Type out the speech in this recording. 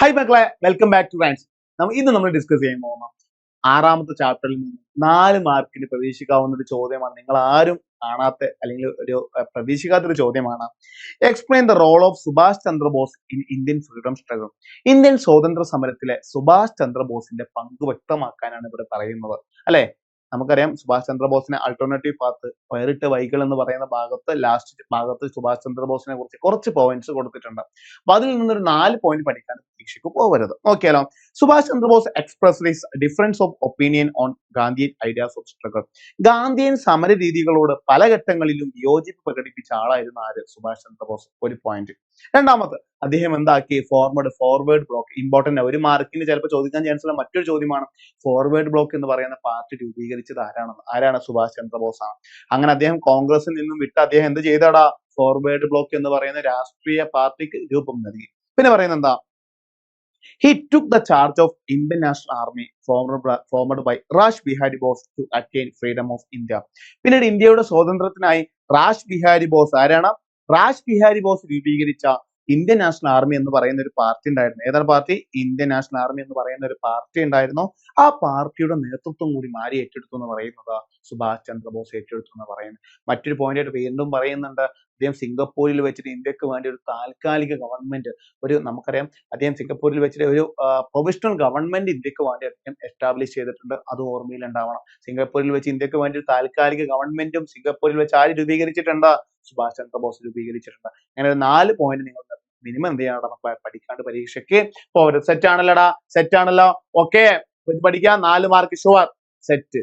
Hi മക്കളെ. Welcome back to Reigns ഇന്ന് നമ്മൾ ഡിസ്കസ് ചെയ്യാൻ പോകുന്ന ആറാമത്തെ ചാപ്റ്ററിൽ നിന്ന് നാല് മാർക്കിന് പ്രതീക്ഷിക്കാവുന്ന ഒരു ചോദ്യമാണ്. നിങ്ങൾ ആരും കാണാത്ത അല്ലെങ്കിൽ ഒരു പ്രതീക്ഷിക്കാത്തൊരു ചോദ്യമാണ്. Explain the role of Subhash Chandrabose in Indian freedom struggle Indian സ്വാതന്ത്ര്യ സമരത്തിലെ സുഭാഷ് ചന്ദ്രബോസിന്റെ പങ്ക് വ്യക്തമാക്കാനാണ് ഇവിടെ പറയുന്നത്. അല്ലെ? നമുക്കറിയാം സുഭാഷ് ചന്ദ്രബോസിനെ ആൾട്ടർനേറ്റീവ് പാത്ത് വേറിട്ട് വൈകൾ എന്ന് പറയുന്ന ഭാഗത്ത് ലാസ്റ്റ് ഭാഗത്ത് സുഭാഷ് ചന്ദ്രബോസിനെ കുറിച്ച് കുറച്ച് പോയിന്റ്സ് കൊടുത്തിട്ടുണ്ട്. അപ്പൊ അതിൽ നിന്നൊരു നാല് പോയിന്റ് പഠിക്കാൻ പരീക്ഷയ്ക്ക് പോകരുത്. നോക്കിയാലോ Subhash Chandrabose express difference of opinion on Gandhian ideas of struggle Gandhian സമര രീതികളോട് പല ഘട്ടങ്ങളിലും യോജിപ്പ് പ്രകടിപ്പിച്ച ആളായിരുന്നു ആര്? സുഭാഷ് ചന്ദ്രബോസ്. ഒരു പോയിന്റ് രണ്ടാമത് അദ്ദേഹം എന്താക്കി? ഫോർവേഡ് ഫോർവേഡ് ബ്ലോക്ക് ഇമ്പോർട്ടന്റ് ഒരു മാർക്കിന് ചിലപ്പോൾ ചോദിക്കാൻ ചാൻസ് ഉള്ള മറ്റൊരു ചോദ്യമാണ്. ഫോർവേഡ് ബ്ലോക്ക് എന്ന് പറയുന്ന പാർട്ടി രൂപീകരിച്ചത് ആരാണെന്ന്? ആരാണ് സുഭാഷ് ചന്ദ്രബോസ്? ആണ് അങ്ങനെ അദ്ദേഹം കോൺഗ്രസിൽ നിന്നും വിട്ട് അദ്ദേഹം എന്ത് ചെയ്തടാ? ഫോർവേഡ് ബ്ലോക്ക് എന്ന് പറയുന്ന രാഷ്ട്രീയ പാർട്ടിക്ക് രൂപം നൽകി. പിന്നെ പറയുന്നത് എന്താ? He took the charge of Indian National Army formed by Rash Behari Bose to attain freedom of India പിന്നീട് ഇന്ത്യയുടെ സ്വാതന്ത്ര്യത്തിനായി റാഷ് ബിഹാരി ബോസ് ആരാണ്? റാഷ് ബിഹാരി ബോസ് രൂപീകരിച്ച ഇന്ത്യൻ നാഷണൽ ആർമി എന്ന് പറയുന്ന ഒരു പാർട്ടി ഉണ്ടായിരുന്നു. ഏതാണ് പാർട്ടി? ഇന്ത്യൻ നാഷണൽ ആർമി എന്ന് പറയുന്ന ഒരു പാർട്ടി ഉണ്ടായിരുന്നു. ആ പാർട്ടിയുടെ നേതൃത്വം കൂടി മാറി ഏറ്റെടുത്തു എന്ന് പറയുന്നത് സുഭാഷ് ചന്ദ്രബോസ് ഏറ്റെടുത്തു എന്ന് പറയുന്നത്. മറ്റൊരു പോയിന്റ് ആയിട്ട് വീണ്ടും പറയുന്നുണ്ട്. അദ്ദേഹം സിംഗപ്പൂരിൽ വെച്ചിട്ട് ഇന്ത്യയ്ക്ക് വേണ്ടി ഒരു താൽക്കാലിക ഗവൺമെന്റ് ഒരു നമുക്കറിയാം അദ്ദേഹം സിംഗപ്പൂരിൽ വെച്ചിട്ട് ഒരു പ്രൊവിഷണൽ ഗവൺമെന്റ് ഇന്ത്യയ്ക്ക് വേണ്ടി അദ്ദേഹം എസ്റ്റാബ്ലിഷ് ചെയ്തിട്ടുണ്ട്. അത് ഓർമ്മയിൽ ഉണ്ടാവണം. സിംഗപ്പൂരിൽ വെച്ച് ഇന്ത്യയ്ക്ക് വേണ്ടി ഒരു താൽക്കാലിക ഗവൺമെന്റും സിംഗപ്പൂരിൽ വെച്ച് ആര് രൂപീകരിച്ചിട്ടുണ്ട്? സുഭാഷ് ചന്ദ്രബോസ് രൂപീകരിച്ചിട്ടുണ്ട്. അങ്ങനെ ഒരു നാല് പോയിന്റ് നിങ്ങൾ മിനിമം എന്ത് ചെയ്യണം? മക്കളെ പഠിക്കാണ്ട് പരീക്ഷയ്ക്ക് പോകരുത് സെറ്റ് ആണല്ലോടാ. സെറ്റ് ആണല്ലോ. ഓക്കെ പഠിക്കാം. നാല് മാർക്ക് ഷുവർ സെറ്റ്